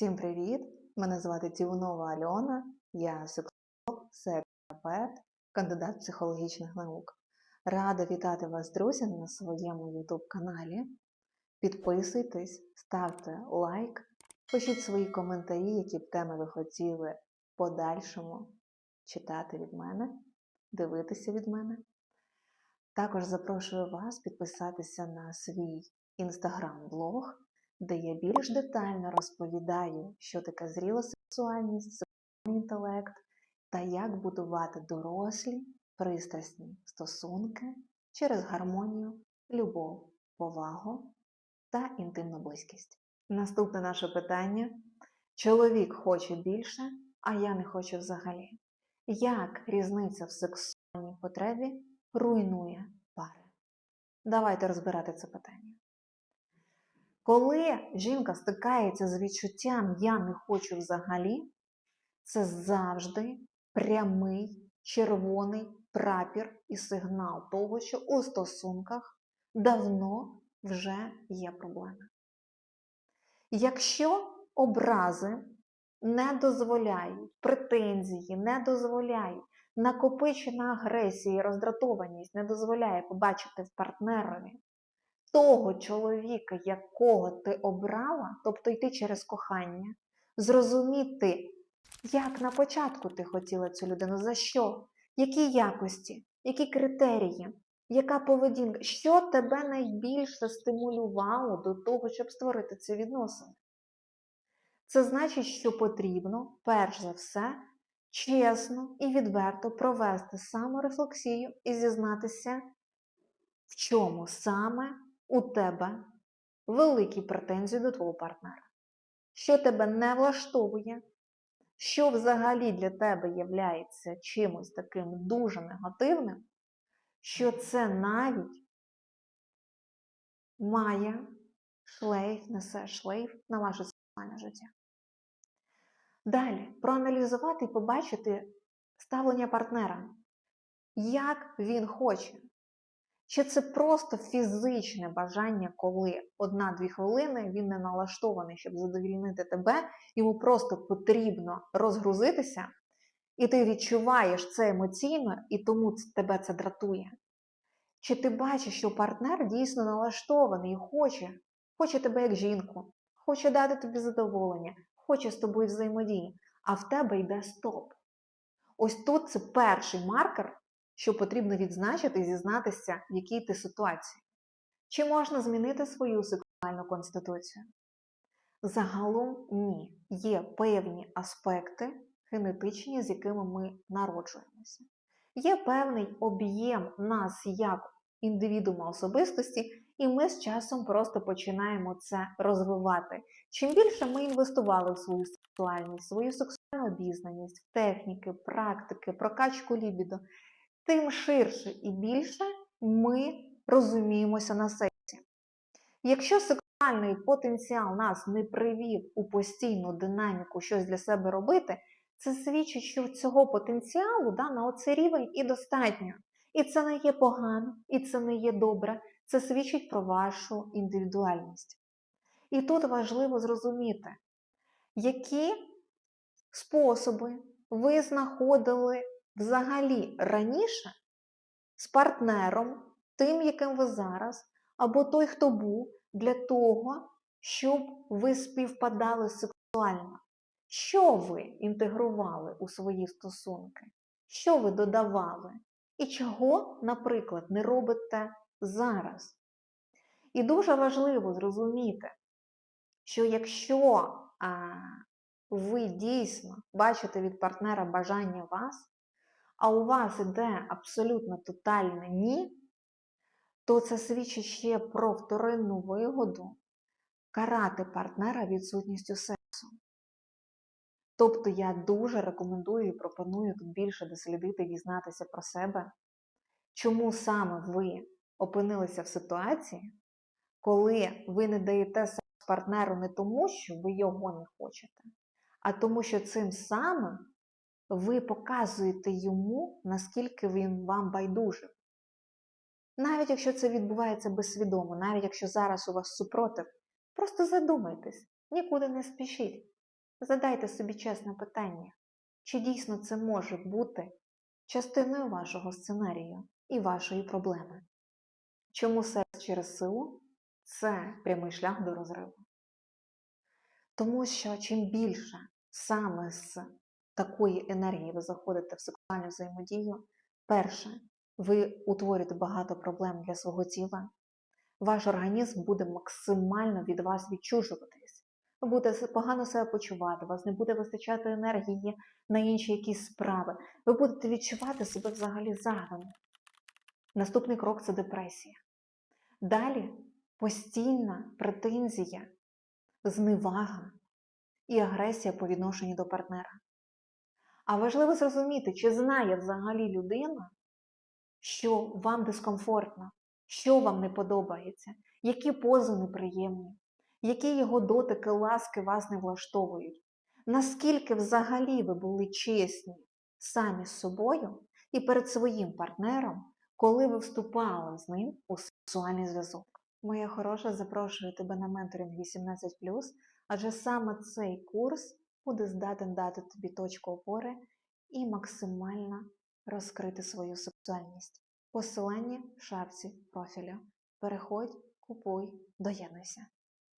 Всім привіт! Мене звати Тіунова Альона, я сексолог, терапевт, кандидат психологічних наук. Рада вітати вас, друзі, на своєму YouTube каналі. Підписуйтесь, ставте лайк, пишіть свої коментарі, які б теми ви хотіли в подальшому читати від мене, дивитися від мене. Також запрошую вас підписатися на свій інстаграм-блог, де я більш детально розповідаю, що таке зріла сексуальність, сексуальний інтелект та як будувати дорослі, пристрасні стосунки через гармонію, любов, повагу та інтимну близькість. Наступне наше питання: чоловік хоче більше, а я не хочу взагалі. Як різниця в сексуальній потребі руйнує пари? Давайте розбирати це питання. Коли жінка стикається з відчуттям я не хочу взагалі, це завжди прямий червоний прапір і сигнал того, що у стосунках давно вже є проблеми. Якщо образи не дозволяють, претензії не дозволяють, накопичена агресія і роздратованість не дозволяє побачити в партнерові того чоловіка, якого ти обрала, тобто йти через кохання, зрозуміти, як на початку ти хотіла цю людину, за що, які якості, які критерії, яка поведінка, що тебе найбільше стимулювало до того, щоб створити ці відносини. Це значить, що потрібно, перш за все, чесно і відверто провести саморефлексію і зізнатися, в чому саме у тебе великі претензії до твого партнера, що тебе не влаштовує, що взагалі для тебе являється чимось таким дуже негативним, що це навіть має шлейф, несе шлейф на ваше сексуальне життя. Далі проаналізувати і побачити ставлення партнера, як він хоче. Чи це просто фізичне бажання, коли одна-дві хвилини він не налаштований, щоб задовільнити тебе, йому просто потрібно розгрузитися, і ти відчуваєш це емоційно, і тому тебе це дратує? Чи ти бачиш, що партнер дійсно налаштований і хоче, хоче тебе як жінку, хоче дати тобі задоволення, хоче з тобою взаємодії, а в тебе йде стоп? Ось тут це перший маркер що потрібно відзначити і зізнатися, в якій ти ситуації. Чи можна змінити свою сексуальну конституцію? Загалом ні. Є певні аспекти генетичні, з якими ми народжуємося. Є певний об'єм нас як індивідуума особистості, і ми з часом просто починаємо це розвивати. Чим більше ми інвестували в свою сексуальність, свою сексуальну обізнаність, в техніки, практики, прокачку лібідо, тим ширше і більше ми розуміємося на сексі. Якщо сексуальний потенціал нас не привів у постійну динаміку щось для себе робити, це свідчить, що цього потенціалу да, на оцей рівень і достатньо. І це не є погано, і це не є добре, це свідчить про вашу індивідуальність. І тут важливо зрозуміти, які способи ви знаходили взагалі раніше з партнером, тим, яким ви зараз, або той, хто був, для того, щоб ви співпадали сексуально. Що ви інтегрували у свої стосунки? Що ви додавали? І чого, наприклад, не робите зараз? І дуже важливо зрозуміти, що якщо а, ви дійсно бачите від партнера бажання вас, а у вас іде абсолютно тотальне ні, то це свідчить ще про вторинну вигоду карати партнера відсутністю сексу. Тобто я дуже рекомендую і пропоную тут більше дослідити, дізнатися про себе, чому саме ви опинилися в ситуації, коли ви не даєте секс партнеру не тому, що ви його не хочете, а тому, що цим самим ви показуєте йому, наскільки він вам байдужий. Навіть якщо це відбувається безсвідомо, навіть якщо зараз у вас супротив, просто задумайтесь, нікуди не спішіть. Задайте собі чесне питання, чи дійсно це може бути частиною вашого сценарію і вашої проблеми? Чому секс через силу це прямий шлях до розриву? Тому що чим більше саме з такої енергії ви заходите в сексуальну взаємодію, перше, ви утворюєте багато проблем для свого тіла, ваш організм буде максимально від вас відчужуватись. Ви будете погано себе почувати, у вас не буде вистачати енергії на інші якісь справи. Ви будете відчувати себе взагалі загнаним. Наступний крок це депресія. Далі постійна претензія, зневага і агресія по відношенню до партнера. А важливо зрозуміти, чи знає взагалі людина, що вам дискомфортно, що вам не подобається, які пози неприємні, які його дотики, ласки вас не влаштовують. Наскільки взагалі ви були чесні самі з собою і перед своїм партнером, коли ви вступали з ним у сексуальний зв'язок? Моя хороша, запрошую тебе на менторинг 18, адже саме цей курс буде здатен дати тобі точку опори і максимально розкрити свою сексуальність. Посилання в шапці профілю. Переходь, купуй, доєднуйся.